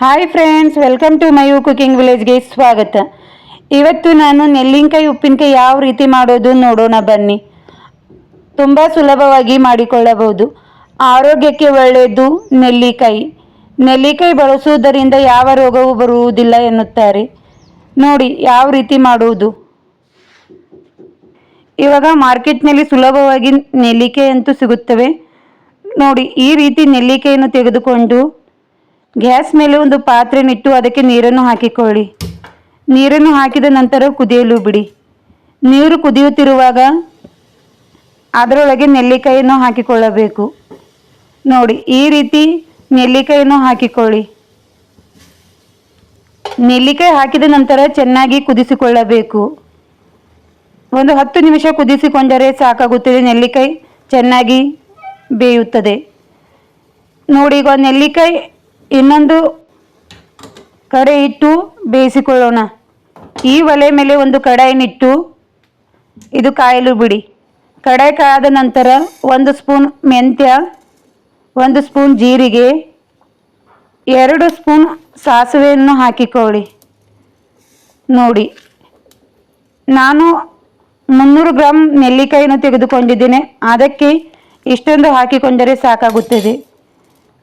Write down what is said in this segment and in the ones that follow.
Hi friends welcome to my cooking ವಿಲೇಜ್ಗೆ ಸ್ವಾಗತ. ಇವತ್ತು ನಾನು ನೆಲ್ಲಿನಕಾಯಿ ಉಪ್ಪಿನಕಾಯಿ ಯಾವ ರೀತಿ ಮಾಡೋದು ನೋಡೋಣ ಬನ್ನಿ. ತುಂಬ ಸುಲಭವಾಗಿ ಮಾಡಿಕೊಳ್ಳಬಹುದು. ಆರೋಗ್ಯಕ್ಕೆ ಒಳ್ಳೆಯದು ನೆಲ್ಲಿಕಾಯಿ ನೆಲ್ಲಿಕಾಯಿ ಬಳಸುವುದರಿಂದ ಯಾವ ರೋಗವೂ ಬರುವುದಿಲ್ಲ ಎನ್ನುತ್ತಾರೆ. ನೋಡಿ, ಯಾವ ರೀತಿ ಮಾಡುವುದು. ಇವಾಗ ಮಾರ್ಕೆಟ್ನಲ್ಲಿ ಸುಲಭವಾಗಿ ನೆಲ್ಲಿಕಾಯಿ ಅಂತೂ ಸಿಗುತ್ತವೆ. ನೋಡಿ, ಈ ರೀತಿ ನೆಲ್ಲಿಕಾಯಿಯನ್ನು ತೆಗೆದುಕೊಂಡು ಗ್ಯಾಸ್ ಮೇಲೆ ಒಂದು ಪಾತ್ರೆನಿಟ್ಟು ಅದಕ್ಕೆ ನೀರನ್ನು ಹಾಕಿಕೊಳ್ಳಿ. ನೀರನ್ನು ಹಾಕಿದ ನಂತರ ಕುದಿಯಲು ಬಿಡಿ. ನೀರು ಕುದಿಯುತ್ತಿರುವಾಗ ಅದರೊಳಗೆ ನೆಲ್ಲಿಕಾಯಿಯನ್ನು ಹಾಕಿಕೊಳ್ಳಬೇಕು. ನೋಡಿ, ಈ ರೀತಿ ನೆಲ್ಲಿಕಾಯಿಯನ್ನು ಹಾಕಿಕೊಳ್ಳಿ. ನೆಲ್ಲಿಕಾಯಿ ಹಾಕಿದ ನಂತರ ಚೆನ್ನಾಗಿ ಕುದಿಸಿಕೊಳ್ಳಬೇಕು. ಒಂದು ಹತ್ತು ನಿಮಿಷ ಕುದಿಸಿಕೊಂಡರೆ ಸಾಕಾಗುತ್ತದೆ. ನೆಲ್ಲಿಕಾಯಿ ಚೆನ್ನಾಗಿ ಬೇಯುತ್ತದೆ. ನೋಡಿ, ಈಗ ನೆಲ್ಲಿಕಾಯಿ ಇನ್ನೊಂದು ಕಡೆ ಇಟ್ಟು ಬೇಯಿಸಿಕೊಳ್ಳೋಣ. ಈ ಒಲೆ ಮೇಲೆ ಒಂದು ಕಡಾಯಿನಿಟ್ಟು ಇದು ಕಾಯಲು ಬಿಡಿ. ಕಡಾಯಿ ಕಾದ ನಂತರ ಒಂದು ಸ್ಪೂನ್ ಮೆಂತ್ಯ, ಒಂದು ಸ್ಪೂನ್ ಜೀರಿಗೆ, ಎರಡು ಸ್ಪೂನ್ ಸಾಸಿವೆಯನ್ನು ಹಾಕಿಕೊಳ್ಳಿ. ನೋಡಿ, ನಾನು ಮುನ್ನೂರು ಗ್ರಾಮ್ ನೆಲ್ಲಿಕಾಯಿಯನ್ನು ತೆಗೆದುಕೊಂಡಿದ್ದೇನೆ. ಅದಕ್ಕೆ ಇಷ್ಟೊಂದು ಹಾಕಿಕೊಂಡರೆ ಸಾಕಾಗುತ್ತದೆ.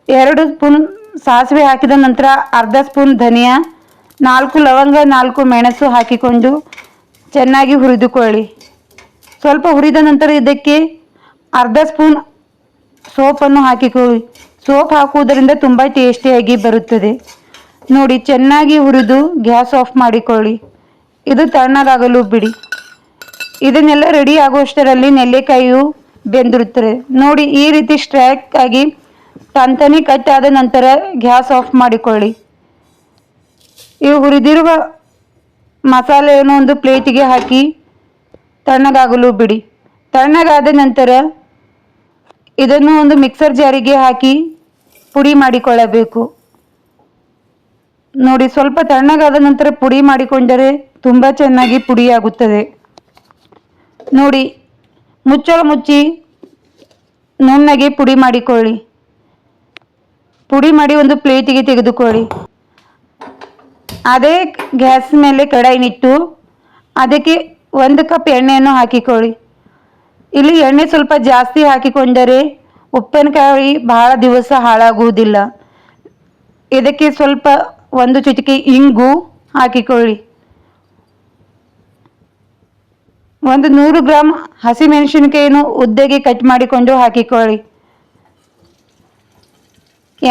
ಎರಡು ಸ್ಪೂನ್ ಸಾಸಿವೆ ಹಾಕಿದ ನಂತರ ಅರ್ಧ ಸ್ಪೂನ್ ಧನಿಯಾ, ನಾಲ್ಕು ಲವಂಗ, ನಾಲ್ಕು ಮೆಣಸು ಹಾಕಿಕೊಂಡು ಚೆನ್ನಾಗಿ ಹುರಿದುಕೊಳ್ಳಿ. ಸ್ವಲ್ಪ ಹುರಿದ ನಂತರ ಇದಕ್ಕೆ ಅರ್ಧ ಸ್ಪೂನ್ ಸೋಪನ್ನು ಹಾಕಿಕೊಳ್ಳಿ. ಸೋಪ್ ಹಾಕುವುದರಿಂದ ತುಂಬ ಟೇಸ್ಟಿಯಾಗಿ ಬರುತ್ತದೆ. ನೋಡಿ, ಚೆನ್ನಾಗಿ ಹುರಿದು ಗ್ಯಾಸ್ ಆಫ್ ಮಾಡಿಕೊಳ್ಳಿ. ಇದು ತಣ್ಣಗಾಗಲು ಬಿಡಿ. ಇದನ್ನೆಲ್ಲ ರೆಡಿ ಆಗುವಷ್ಟರಲ್ಲಿ ನೆಲ್ಲಿಕಾಯಿಯು ಬೆಂದಿರುತ್ತದೆ. ನೋಡಿ, ಈ ರೀತಿ ಸ್ಟ್ರ್ಯಾಕ್ ಆಗಿ ತಂತನಿ ಕಟ್ಟಾದ ನಂತರ ಗ್ಯಾಸ್ ಆಫ್ ಮಾಡಿಕೊಳ್ಳಿ. ಈ ಹುರಿದಿರುವ ಮಸಾಲೆಯನ್ನು ಒಂದು ಪ್ಲೇಟಿಗೆ ಹಾಕಿ ತಣ್ಣಗಾಗಲು ಬಿಡಿ. ತಣ್ಣಗಾದ ನಂತರ ಇದನ್ನು ಒಂದು ಮಿಕ್ಸರ್ ಜಾರಿಗೆ ಹಾಕಿ ಪುಡಿ ಮಾಡಿಕೊಳ್ಳಬೇಕು. ನೋಡಿ, ಸ್ವಲ್ಪ ತಣ್ಣಗಾದ ನಂತರ ಪುಡಿ ಮಾಡಿಕೊಂಡರೆ ತುಂಬ ಚೆನ್ನಾಗಿ ಪುಡಿಯಾಗುತ್ತದೆ. ನೋಡಿ, ಮುಚ್ಚಳ ಮುಚ್ಚಿ ನುಣ್ಣಗೆ ಪುಡಿ ಮಾಡಿಕೊಳ್ಳಿ. ಪುಡಿ ಮಾಡಿ ಒಂದು ಪ್ಲೇಟಿಗೆ ತೆಗೆದುಕೊಳ್ಳಿ. ಅದೇ ಗ್ಯಾಸ್ ಮೇಲೆ ಕಡಾಯಿನಿಟ್ಟು ಅದಕ್ಕೆ ಒಂದು ಕಪ್ ಎಣ್ಣೆಯನ್ನು ಹಾಕಿಕೊಳ್ಳಿ. ಇಲ್ಲಿ ಎಣ್ಣೆ ಸ್ವಲ್ಪ ಜಾಸ್ತಿ ಹಾಕಿಕೊಂಡರೆ ಉಪ್ಪಿನಕಾಯಿ ಬಹಳ ದಿವಸ ಹಾಳಾಗುವುದಿಲ್ಲ. ಇದಕ್ಕೆ ಸ್ವಲ್ಪ ಒಂದು ಚಿಟಿಕೆ ಇಂಗು ಹಾಕಿಕೊಳ್ಳಿ. ಒಂದು ನೂರು ಗ್ರಾಮ್ ಹಸಿಮೆಣಸಿನಕಾಯಿಯನ್ನು ಉದ್ದೆಗೆ ಕಟ್ ಮಾಡಿಕೊಂಡು ಹಾಕಿಕೊಳ್ಳಿ.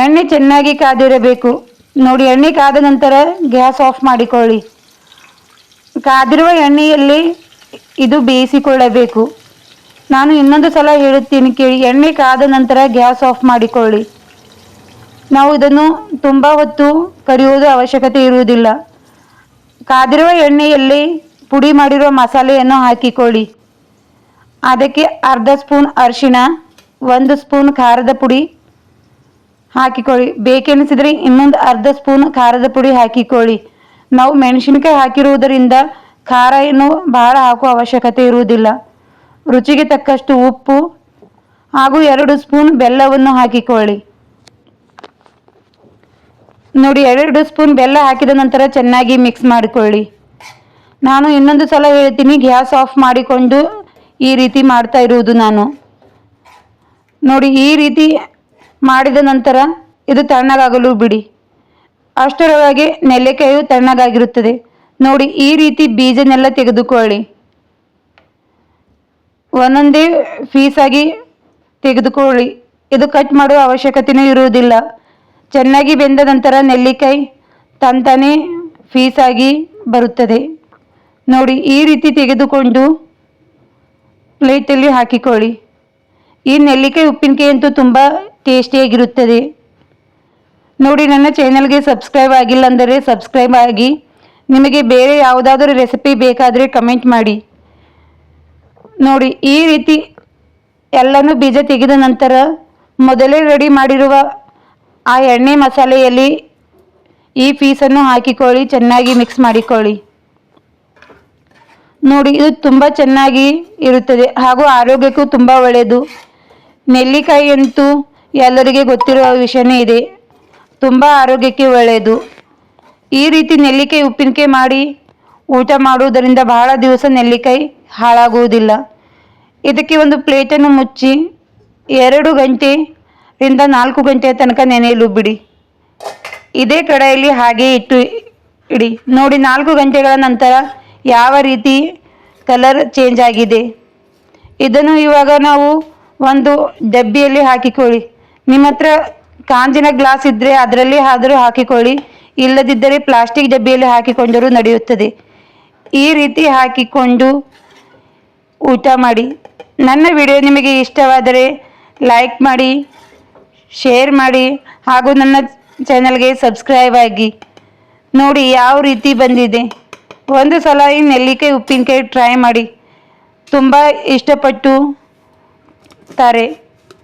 ಎಣ್ಣೆ ಚೆನ್ನಾಗಿ ಕಾದಿರಬೇಕು. ನೋಡಿ, ಎಣ್ಣೆ ಕಾದ ನಂತರ ಗ್ಯಾಸ್ ಆಫ್ ಮಾಡಿಕೊಳ್ಳಿ. ಕಾದಿರುವ ಎಣ್ಣೆಯಲ್ಲಿ ಇದು ಬೇಯಿಸಿಕೊಳ್ಳಬೇಕು. ನಾನು ಇನ್ನೊಂದು ಸಲ ಹೇಳುತ್ತೀನಿ ಕೇಳಿ, ಎಣ್ಣೆ ಕಾದ ನಂತರ ಗ್ಯಾಸ್ ಆಫ್ ಮಾಡಿಕೊಳ್ಳಿ. ನಾವು ಇದನ್ನು ತುಂಬ ಹೊತ್ತು ಕರಿಯುವುದು ಅವಶ್ಯಕತೆ ಇರುವುದಿಲ್ಲ. ಕಾದಿರುವ ಎಣ್ಣೆಯಲ್ಲಿ ಪುಡಿ ಮಾಡಿರುವ ಮಸಾಲೆಯನ್ನು ಹಾಕಿಕೊಳ್ಳಿ. ಅದಕ್ಕೆ ಅರ್ಧ ಸ್ಪೂನ್ ಅರಿಶಿಣ, ಒಂದು ಸ್ಪೂನ್ ಖಾರದ ಪುಡಿ ಹಾಕಿಕೊಳ್ಳಿ. ಬೇಕೆನಿಸಿದರೆ ಇನ್ನೊಂದು ಅರ್ಧ ಸ್ಪೂನ್ ಖಾರದ ಪುಡಿ ಹಾಕಿಕೊಳ್ಳಿ. ನಾವು ಮೆಣಸಿನಕಾಯಿ ಹಾಕಿರುವುದರಿಂದ ಖಾರ ಏನು ಬಹಳ ಹಾಕುವ ಅವಶ್ಯಕತೆ ಇರುವುದಿಲ್ಲ. ರುಚಿಗೆ ತಕ್ಕಷ್ಟು ಉಪ್ಪು ಹಾಗೂ ಎರಡು ಸ್ಪೂನ್ ಬೆಲ್ಲವನ್ನು ಹಾಕಿಕೊಳ್ಳಿ. ನೋಡಿ, ಎರಡು ಸ್ಪೂನ್ ಬೆಲ್ಲ ಹಾಕಿದ ನಂತರ ಚೆನ್ನಾಗಿ ಮಿಕ್ಸ್ ಮಾಡಿಕೊಳ್ಳಿ. ನಾನು ಇನ್ನೊಂದು ಸಲ ಹೇಳ್ತೀನಿ, ಗ್ಯಾಸ್ ಆಫ್ ಮಾಡಿಕೊಂಡು ಈ ರೀತಿ ಮಾಡ್ತಾ ಇರುವುದು ನಾನು. ನೋಡಿ, ಈ ರೀತಿ ಮಾಡಿದ ನಂತರ ಇದು ತಣ್ಣಗಾಗಲು ಬಿಡಿ. ಅಷ್ಟರೊಳಗೆ ನೆಲ್ಲಿಕಾಯಿಯು ತಣ್ಣಗಾಗಿರುತ್ತದೆ. ನೋಡಿ, ಈ ರೀತಿ ಬೀಜನೆಲ್ಲ ತೆಗೆದುಕೊಳ್ಳಿ. ಒಂದೊಂದೇ ಪೀಸಾಗಿ ತೆಗೆದುಕೊಳ್ಳಿ. ಇದು ಕಟ್ ಮಾಡುವ ಅವಶ್ಯಕತೆಯೂ ಇರುವುದಿಲ್ಲ. ಚೆನ್ನಾಗಿ ಬೆಂದ ನಂತರ ನೆಲ್ಲಿಕಾಯಿ ತಂತಾನೆ ಫೀಸಾಗಿ ಬರುತ್ತದೆ. ನೋಡಿ, ಈ ರೀತಿ ತೆಗೆದುಕೊಂಡು ಪ್ಲೇಟಲ್ಲಿ ಹಾಕಿಕೊಳ್ಳಿ. ಈ ನೆಲ್ಲಿಕಾಯಿ ಉಪ್ಪಿನಕಾಯಿ ಅಂತೂ ತುಂಬ ಟೇಸ್ಟಿಯಾಗಿರುತ್ತದೆ. ನೋಡಿ, ನನ್ನ ಚಾನಲ್ಗೆ ಸಬ್ಸ್ಕ್ರೈಬ್ ಆಗಿಲ್ಲ ಅಂದರೆ ಸಬ್ಸ್ಕ್ರೈಬ್ ಆಗಿ. ನಿಮಗೆ ಬೇರೆ ಯಾವುದಾದ್ರೂ ರೆಸಿಪಿ ಬೇಕಾದರೆ ಕಮೆಂಟ್ ಮಾಡಿ. ನೋಡಿ, ಈ ರೀತಿ ಎಲ್ಲನೂ ಬೀಜ ತೆಗೆದ ನಂತರ ಮೊದಲೇ ರೆಡಿ ಮಾಡಿರುವ ಆ ಎಣ್ಣೆ ಮಸಾಲೆಯಲ್ಲಿ ಈ ಪೀಸನ್ನು ಹಾಕಿಕೊಳ್ಳಿ, ಚೆನ್ನಾಗಿ ಮಿಕ್ಸ್ ಮಾಡಿಕೊಳ್ಳಿ. ನೋಡಿ, ಇದು ತುಂಬ ಚೆನ್ನಾಗಿ ಇರುತ್ತದೆ ಹಾಗೂ ಆರೋಗ್ಯಕ್ಕೂ ತುಂಬ ಒಳ್ಳೆಯದು. ನೆಲ್ಲಿಕಾಯಿ ಅಂತೂ ಎಲ್ಲರಿಗೆ ಗೊತ್ತಿರುವ ವಿಷಯನೇ ಇದೆ. ತುಂಬ ಆರೋಗ್ಯಕ್ಕೆ ಒಳ್ಳೆಯದು. ಈ ರೀತಿ ನೆಲ್ಲಿಕಾಯಿ ಉಪ್ಪಿನಕಾಯಿ ಮಾಡಿ ಊಟ ಮಾಡುವುದರಿಂದ ಬಹಳ ದಿವಸ ನೆಲ್ಲಿಕಾಯಿ ಹಾಳಾಗುವುದಿಲ್ಲ. ಇದಕ್ಕೆ ಒಂದು ಪ್ಲೇಟನ್ನು ಮುಚ್ಚಿ ಎರಡು ಗಂಟೆಯಿಂದ ನಾಲ್ಕು ಗಂಟೆಯ ತನಕ ನೆನೆಯಲು ಬಿಡಿ. ಇದೇ ಕಡೆಯಲ್ಲಿ ಹಾಗೆ ಇಟ್ಟು ಇಡಿ. ನೋಡಿ, ನಾಲ್ಕು ಗಂಟೆಗಳ ನಂತರ ಯಾವ ರೀತಿ ಕಲರ್ ಚೇಂಜ್ ಆಗಿದೆ. ಇದನ್ನು ಇವಾಗ ನಾವು ಒಂದು ಡಬ್ಬಿಯಲ್ಲಿ ಹಾಕಿಕೊಳ್ಳಿ. ನಿಮ್ಮ ಹತ್ರ ಕಾಂಜಿನ ಗ್ಲಾಸ್ ಇದ್ದರೆ ಅದರಲ್ಲಿ ಆದರೂ ಹಾಕಿಕೊಳ್ಳಿ. ಇಲ್ಲದಿದ್ದರೆ ಪ್ಲಾಸ್ಟಿಕ್ ಡಬ್ಬಿಯಲ್ಲಿ ಹಾಕಿಕೊಂಡರೂ ನಡೆಯುತ್ತದೆ. ಈ ರೀತಿ ಹಾಕಿಕೊಂಡು ಊಟ ಮಾಡಿ. ನನ್ನ ವಿಡಿಯೋ ನಿಮಗೆ ಇಷ್ಟವಾದರೆ ಲೈಕ್ ಮಾಡಿ, ಶೇರ್ ಮಾಡಿ, ಹಾಗೂ ನನ್ನ ಚಾನಲ್ಗೆ ಸಬ್ಸ್ಕ್ರೈಬ್ ಆಗಿ. ನೋಡಿ ಯಾವ ರೀತಿ ಬಂದಿದೆ. ಒಂದು ಸಲ ಈ ನೆಲ್ಲಿಕಾಯಿ ಉಪ್ಪಿನಕಾಯಿ ಟ್ರೈ ಮಾಡಿ. ತುಂಬ ಇಷ್ಟಪಟ್ಟು ತಾರೆ.